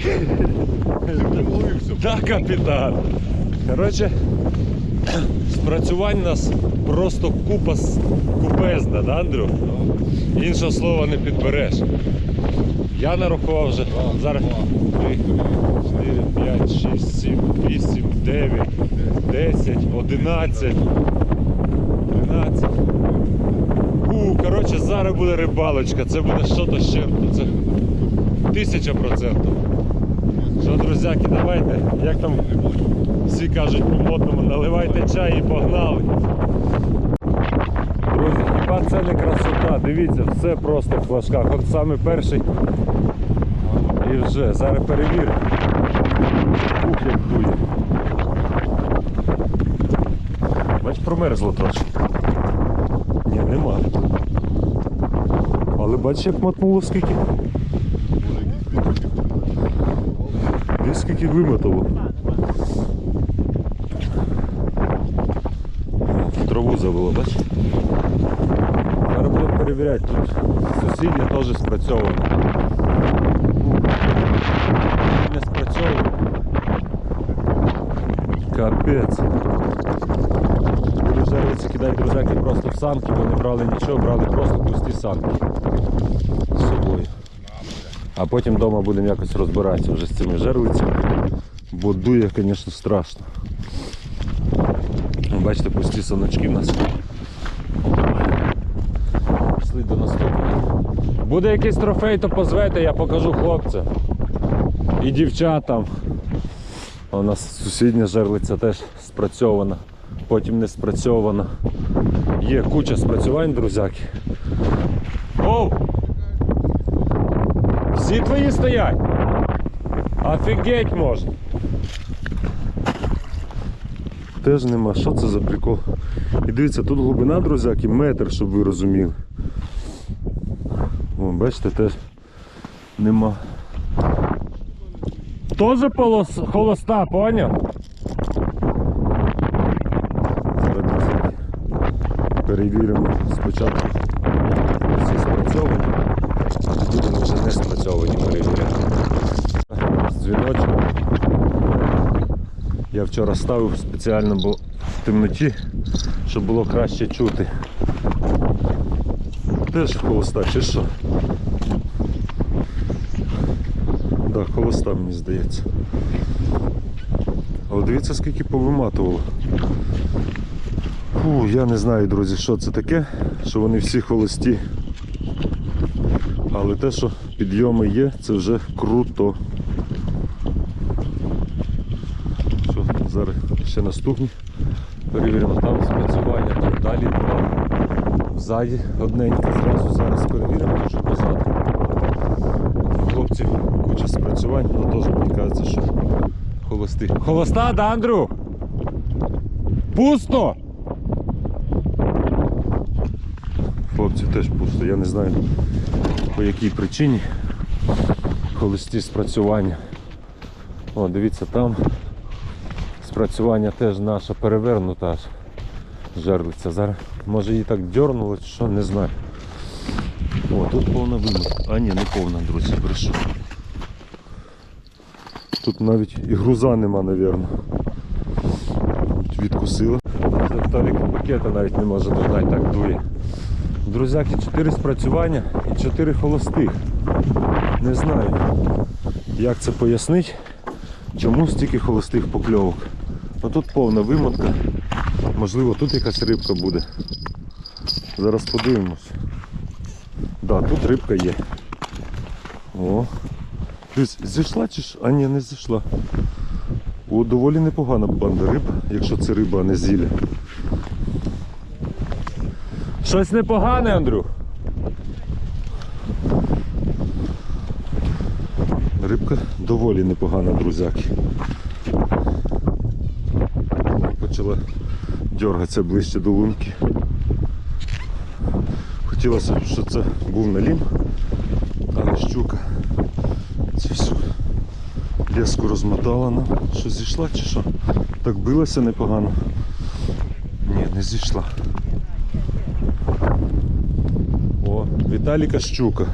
готові? Так, капітан. Коротше, спрацювань нас просто купа купезна, да, Андрю? Іншого слова не підбереш. Я нарахував вже. Зараз 3, 4, 5, 6, 7, 8, 9, 10, 11, 13. У, коротше, зараз буде рибалочка. Це буде що-то з. Це тисяча процентів. Що, друзяки, давайте, як там всі кажуть по-модному, наливайте чай і погнали. Друзі, хіба це не красота? Дивіться, все просто в флажках. От саме перший. І вже, зараз перевіримо. Ух, як дує. Бач, промерзло трошки. Ні, нема. Але бач, як мотнуло скільки. Десь скільки вимотало. Траву завело, бач? Зараз будемо перевіряти тут. Сусіднє теж спрацьовано. Не спрацьовано. Капець. Буду жариться кидати друзяки просто в санки, бо не брали нічого, брали просто пусті санки з собою. А потім вдома будемо якось розбиратися вже з цими жерлицями. Бо дує, звісно, страшно. Бачите, пусті саночки в нас. Пішли до наступного. Буде якийсь трофей, то позвете, я покажу хлопцям. І дівчатам. У нас сусідня жерлиця теж спрацьована, потім не спрацьована. Є куча спрацювань, друзяки. Оу! Всі твої стоять. Офігеть можна. Теж нема. Що це за прикол? І дивіться, тут глибина, друзяки, метр, щоб ви розуміли. О, бачите, теж нема. Тоже полос... холоста, поняв? Перевіримо спочатку. Будемо вже не спрацьовані перевіряти. Дзвіночок. Я вчора ставив спеціально, бо в темноті, щоб було краще чути. Теж холоста чи що? Так, холоста мені здається. Але дивіться скільки повиматувало. Фу, я не знаю, друзі, що це таке, що вони всі холості. Але те, що підйоми є, це вже круто. Що, зараз ще наступні. Перевіримо там спрацювання, там далі два. Ззаді одненько зразу зараз перевіримо, дуже позаду. Хлопців куча спрацювань, але теж мені кажеться, що холости. Холоста, да, Андрю? Пусто! Хлопці теж пусто, я не знаю по якій причині холості спрацювання. О, дивіться, там спрацювання теж наша перевернута аж жерлиця. Зараз може її так дьорнуло, що, не знаю. О, тут повна вимога. А ні, не повна, друзі, брешу. Тут навіть і груза нема, напевно. Відкусила. Віталік пакета навіть не може догнати, так дує. Друзяки, 4 спрацювання і 4 холостих. Не знаю, як це пояснити, чому стільки холостих покльовок. Ну тут повна вимотка. Можливо, тут якась рибка буде. Зараз подивимось. Да, тут рибка є. О. Дивись, зійшла чи ж? А ні, не зійшла. О, доволі непогана банда риб, якщо це риба, а не зілля. Щось непогане, Андрюх. Рибка доволі непогана, друзяки. Почала дергатися ближче до лунки. Хотілося, б, щоб це був налім, а не щука. Це все леску розмотала нам. Що зійшла чи що? Так билася непогано. Ні, не зійшла. О, Віталіка щука.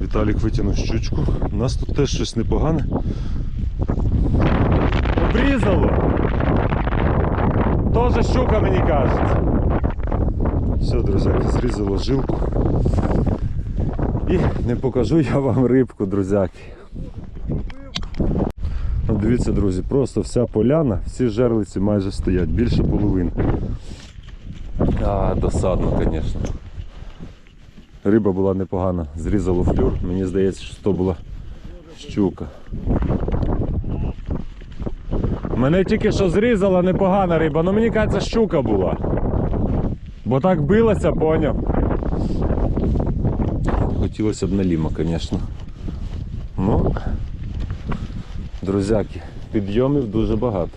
Віталік витягнув щучку. У нас тут теж щось непогане. Обрізало! Тоже щука, мені кажеться. Все, друзяки, зрізало жилку. І не покажу я вам рибку, друзяки. Ну, дивіться, друзі, просто вся поляна, всі жерлиці майже стоять, більше половини. А, досадно, звісно. Риба була непогана, зрізало флюр. Мені здається, що то була щука. Мене тільки що зрізала непогана риба, але мені кажеться, щука була. Бо так билася, поняв. Хотілося б на ліма, звісно. Ну, друзяки, підйомів дуже багато.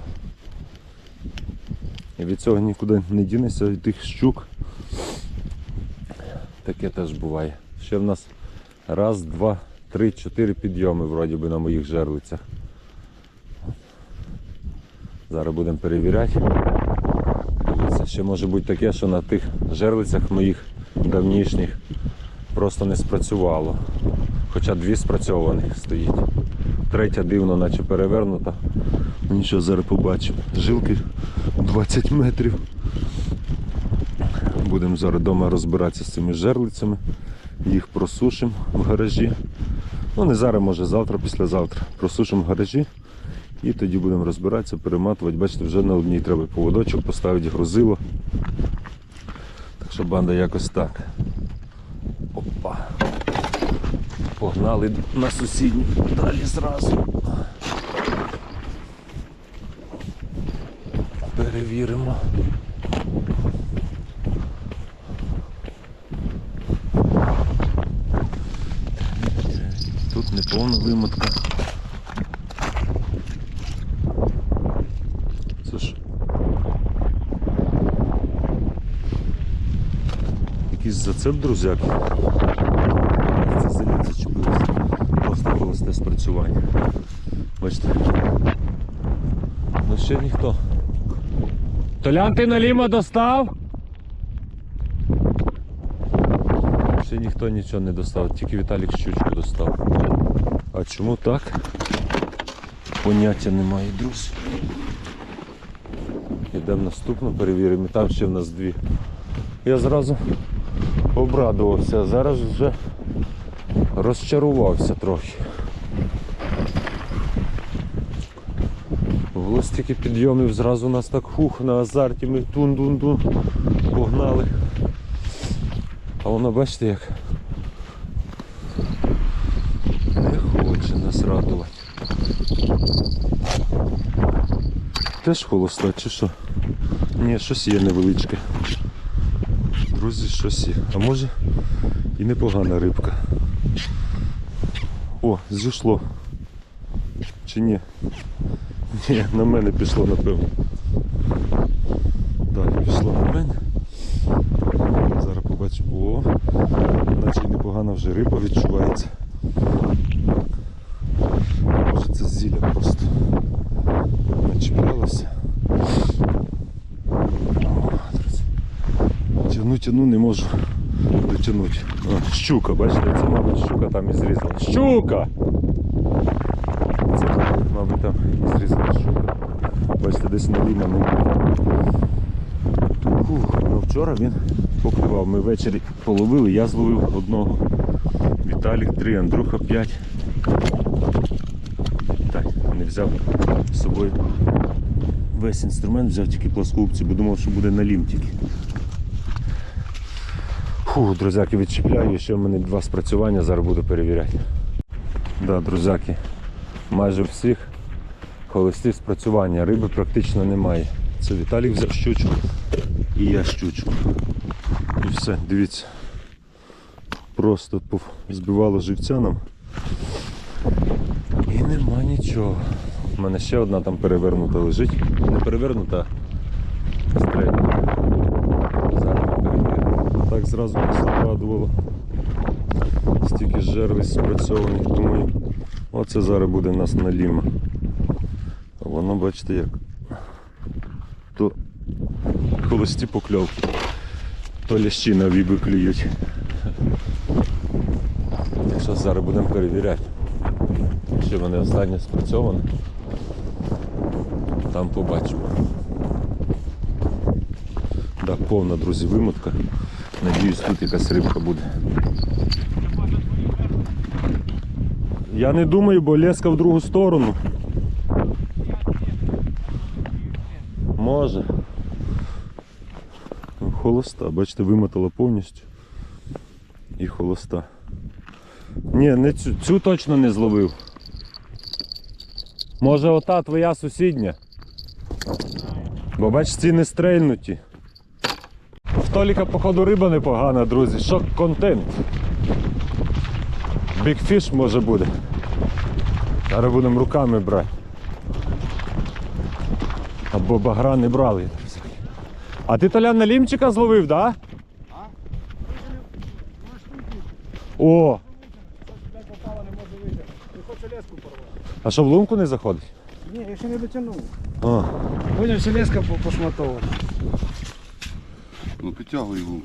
І від цього нікуди не дінешся від тих щук. Таке теж буває. Ще в нас раз, два, три, чотири підйоми вроді би на моїх жерлицях. Зараз будемо перевіряти. Дивіться, ще може бути таке, що на тих жерлицях моїх давнішніх просто не спрацювало. Хоча дві спрацьованих стоїть. Третя дивно, наче перевернута. Нічого, зараз побачимо. Жилки 20 метрів. Будемо зараз вдома розбиратися з цими жерлицями. Їх просушимо в гаражі. Ну не зараз, може завтра, післязавтра. Просушимо в гаражі і тоді будемо розбиратися, перематувати. Бачите, вже на одній треба поводочок, поставити грузило. Так що банда якось так. Опа. Погнали на сусідню далі зразу. Перевіримо. Тут неповна вимотка. Це ж друзяки. Це заліт зачепилося. Просто холосте спрацювання. Бачите. Ну ще ніхто. Толян, ти наліма достав? Ще ніхто нічого не достав, тільки Віталік щучку достав. А чому так? Поняття немає, друзі. Йдемо наступну, перевіримо. І Там ще в нас дві. Я зразу обрадувався, а зараз вже розчарувався трохи. Було стільки підйомів, зразу нас так хух на азарті, ми тун-дун-дун погнали. А воно бачите як не хоче нас радувати. Теж холоста чи що? Ні, щось є невеличке. Друзі, щось є. А може і непогана рибка. О, зійшло. Чи ні? Ні, на мене пішло, напевно. Так, пішло на мене. Зараз побачимо. О, наче непогана вже риба відчувається. Може це зілля просто начіплялося. Тяну, тяну, не можу дотягнути. Щука, бачите, це, мабуть, щука там і зрізала. Щука! Це, мабуть, там і зрізала щука. Бачите, десь на ліману. Ну вчора він поклював. Ми ввечері половили, я зловив одного. Віталік три, Андрюха п'ять. Так, не взяв з собою весь інструмент, взяв тільки плоскоупці, бо думав, що буде на лім тільки. Фу, друзяки, відчіпляю, ще в мене два спрацювання, зараз буду перевіряти. Да, друзяки, майже всіх холості спрацювання, риби практично немає. Це Віталік взяв щучку і я щучку. І все, дивіться. Просто збивало живця нам. І нема нічого. У мене ще одна там перевернута лежить. Не перевернута, а стрельна. Так зразу нас обрадувало. Стільки жерлись спрацьованих, думаю, оце зараз буде нас наліма. Воно бачите як. То холості покльовки, то лящі на віби клюють. Так зараз будемо перевіряти. Чи вони останнє спрацьовані. Там побачимо. Так, повна, друзі, вимотка. Надіюсь, тут якась рибка буде. Я не думаю, бо леска в другу сторону. Може. Холоста, бачите, вимотала повністю. І холоста. Ні, не цю, цю точно не зловив. Може ота твоя сусідня? Бо бач, ці не стрельнуті. В Толіка, походу, риба непогана, друзі. Шок контент. Бікфіш може буде. Зараз будемо руками брати. Або багра не брали. А ти Толян на лімчика зловив, так? Да? О! А що в лунку не заходить? Ні, я ще не дотягнув. Поняв, що леска по- пошматована. Ну підтягуй його.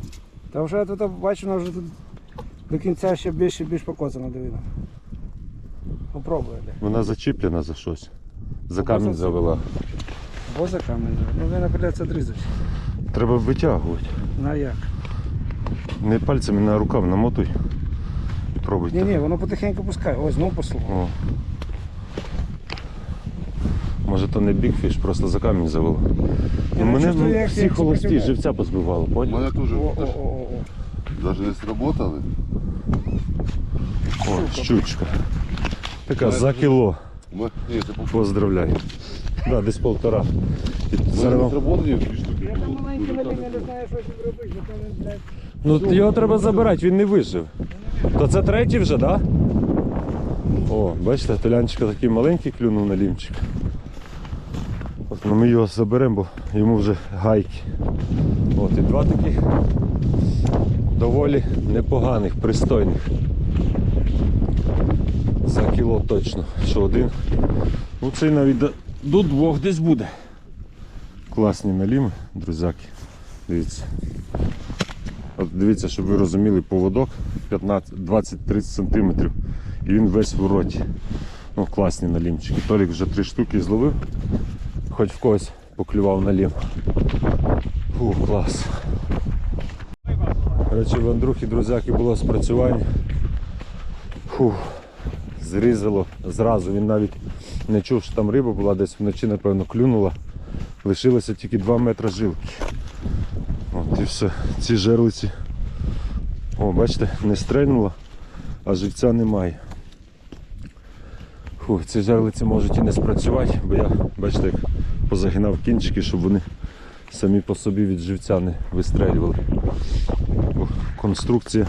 Та вже я тут бачу, вона вже тут до кінця ще більше більш покоцана дивина. Попробуй, вона зачіплена за щось. За камінь завела. За. Ну, мене придеться дрізати. Треба витягувати. На як? Не пальцями на рукав намотуй. І пробуй. Ні, ні, воно потихеньку пускає. Ось, знову послуг. Може то не бікфіш, просто за камінь завело. Ну, мене чувствую, ну, як- всі як холості живця позбивало, У поняв? о. навіть не сработали. О, щучка. Така за кіло. У мене- Ні, це по Поздравляю. Да, десь полтора. Ну його треба забирати, він не вижив. То це третій вже, так? О, бачите, толянчика такий маленький клюнув на лімчик. От, ну ми його заберемо, бо йому вже гайки. От, і два таких доволі непоганих, пристойних. За кіло точно. Що один. Ну цей навіть до, двох десь буде. Класні наліми, друзяки. Дивіться. От дивіться, щоб ви розуміли, поводок 15-20-30 см і він весь в роті. Ну, класні налімчики. Толік вже три штуки зловив, хоч в когось поклював налім. Фу, клас. Коротше, в Андрухи, друзяки, було спрацювання. Фу, зрізало зразу. Він навіть не чув, що там риба була, десь вночі, напевно, клюнула. Лишилося тільки 2 метри жилки. От і все. Ці жерлиці. О, бачите, не стрельнуло, а живця немає. Фу, ці жерлиці можуть і не спрацювати, бо я, бачите, як позагинав кінчики, щоб вони самі по собі від живця не вистрелювали. Бо конструкція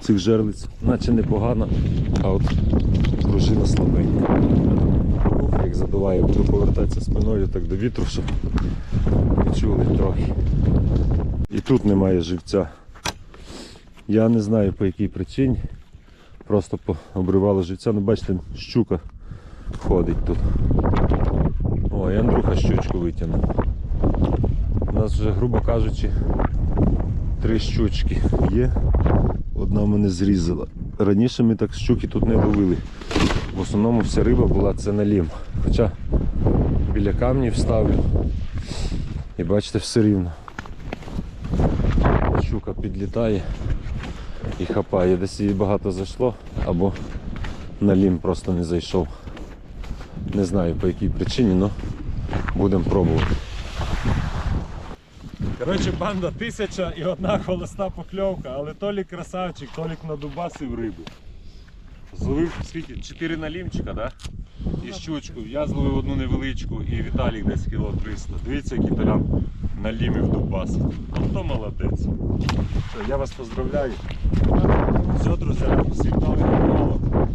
цих жерлиць наче непогана, а от пружина слабенька. Задуває, буду повертатися спиною так до вітру, щоб відчули трохи. І тут немає живця. Я не знаю по якій причині. Просто обривало живця. Ну бачите, щука ходить тут. О, і Андрюха щучку витягнув. У нас вже, грубо кажучи, три щучки є. Одна мене зрізала. Раніше ми так щуки тут не ловили. В основному вся риба була це на лім. Хоча біля камнів ставлю. І бачите, все рівно. Щука підлітає і хапає. Десь її багато зайшло, або на лім просто не зайшов. Не знаю по якій причині, але будемо пробувати. Коротше, банда тисяча і одна холоста покльовка, але Толік красавчик, Толік надубасив рибу. Зловив скільки? Чотири налімчика, да? І щучку. Я зловив одну невеличку і Віталік десь кіло 300. Дивіться, який толян налімів А Ото молодець. Я вас поздравляю. Все, друзі, всім нових рибалок.